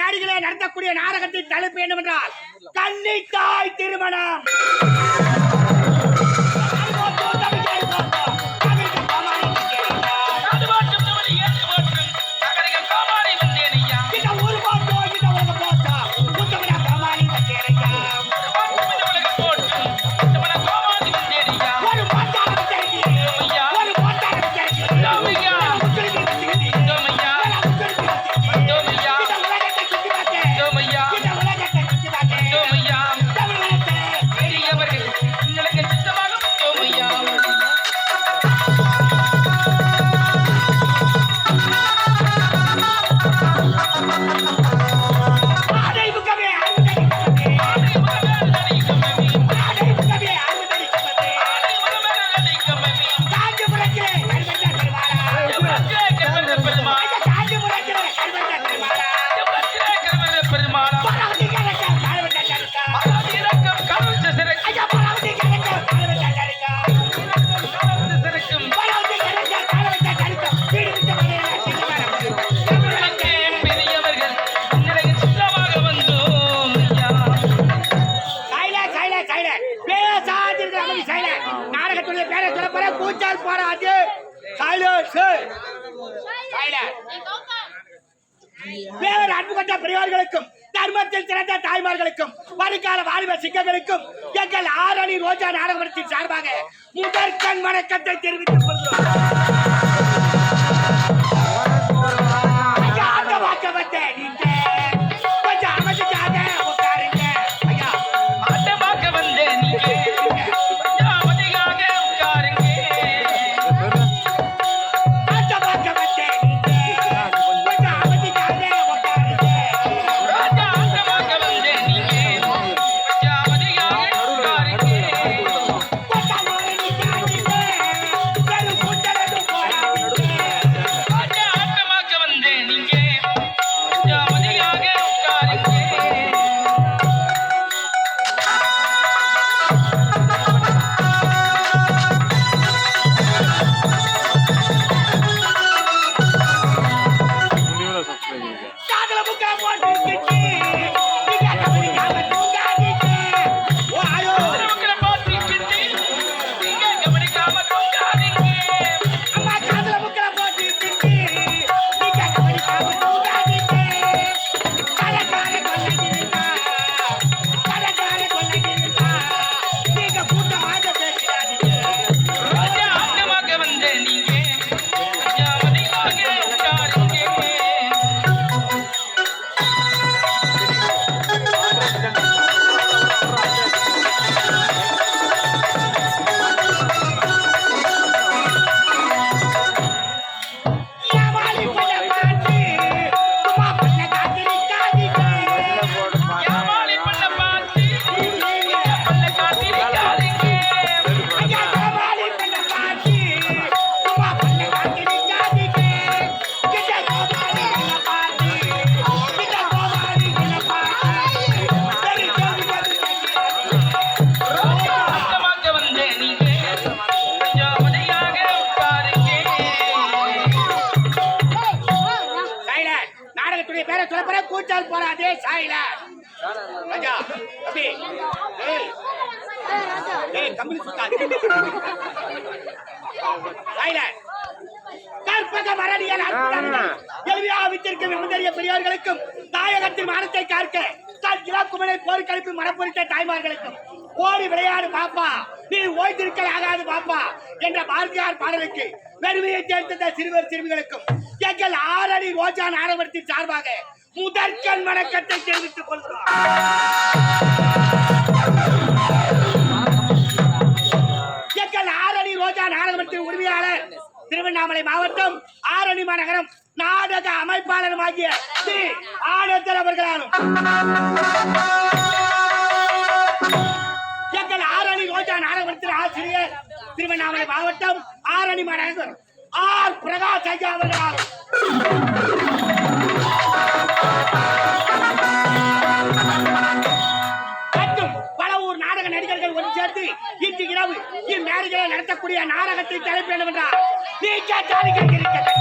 மேடைகளை நடத்தக்கூடிய நாடகத்தின் தலைப்பு என்னவென்றால் கன்னித்தாய் திருமணம். அமைதி சைல நாடகத்துடைய பேரை சொல்ல போற கூச்சால் சைலன்ஸ் சைல வேறு அன்பு கொண்ட பெரியவர்களுக்கும் தர்மத்தில் சிறந்த தாய்மார்களுக்கும் வருங்கால வாலிப சிங்கங்களுக்கும் எங்கள் ஆரணி ரோஜா நாடகத்தின் சார்பாக முதற்கண் வணக்கத்தை தெரிவித்துக் கொள்கிறோம். சைலண்ட் நாடகத்துடைய பேரை சொல்ல போற கூச்சால் போறாதே சைலண்ட் ராஜா அப்படி. ஏய். ஏய் கம்பி சுத்தாது கற்பக மரணியல் வித்திருக்கும் பெரியோர்களுக்கும். தாயகத்தின் மானத்தை காக்க தன் இளக்குமலை போர் கழிப்பு மனப்பொறித்த தாய்மார்களுக்கும். ஓடி விளையாடு பாப்பா. நீ ஓய்ந்திருக்கல் ஆகாது பாப்பா என்ற பாரதியார் பாடலுக்கு பெருமையை சேர்த்த சிறுவர் சிறுமிகளுக்கும். எங்கள் ஆரணி ரோஜா நாடகத்தின் சார்பாக முதற்கண் வணக்கத்தை தெரிவித்துக் கொள்கிறோம். எங்கள் ஆரணி ரோஜா நாடகத்தின் உரிமையாளர் திருவண்ணாமலை மாவட்டம் ஆரணி மாநகரம் நாடக அமைப்பாளருமாகிய தி ஆனந்தர் அவர்களாலும். எங்கள் ஆரணி ரோஜா நாடகத்தின் ஆசிரியர் திருவண்ணாமலை மாவட்டம் ஆரணி மாநகரம் ஆர் பிரகாஷ் ஐயா அவர்களாலும் மற்றும் பல ஊர் நாடக நடிகர்கள் ஒன்று சேர்த்து இன்று இரவு இம்மேடைகளை நடத்தக்கூடிய நாடகத்தை தலைப்பு என்னவென்றால் நீ கேட்டாலும்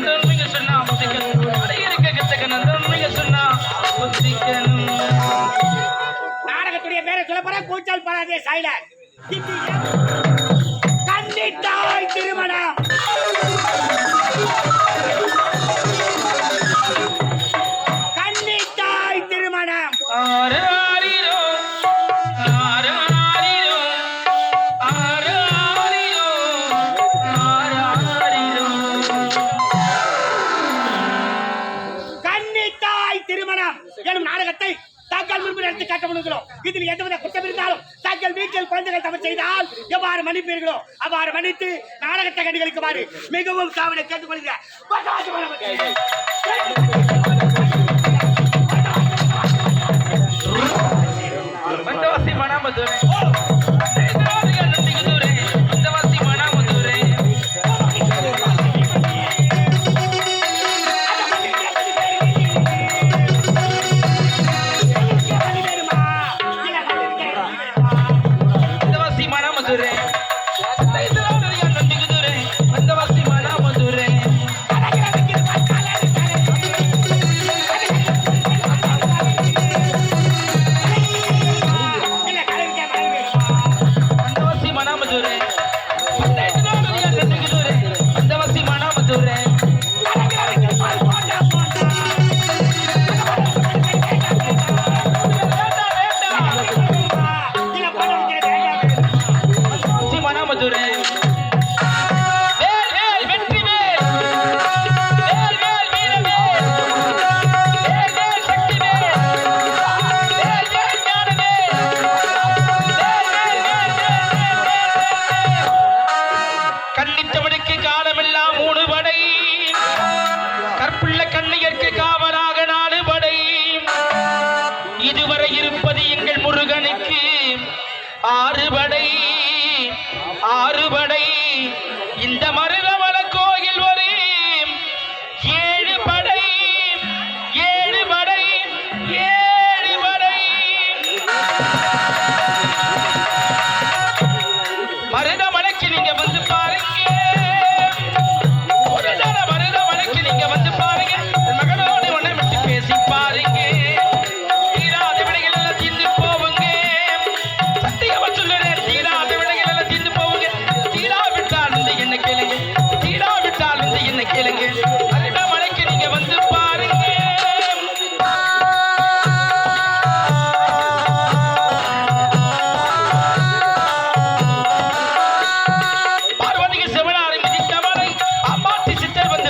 கந்தன்மிக சொன்னா புத்திக்கணும் அடையிருக்க கத்த கந்தன்மிக சொன்னா புத்திக்கணும் நாடகத்துடைய பேரை சொல்ல போற கூச்சல் படாதே சைலர் கண்டித்தாய் திருமணம். கொள்ளுகிறோம் இதில் எந்தவித குற்றம் இருந்தாலும் தங்கள் வீட்டில் குழந்தைகள் தவறு செய்தால் எவ்வாறு மன்னிப்பீர்களோ அவ்வாறு மன்னித்து நாடகத்தை கண்டுகளிக்குமாறு மிகவும் காவலை கேட்டுக்கொள்கிறேன். மண்டவாசி மனாமதுரை இந்த மருது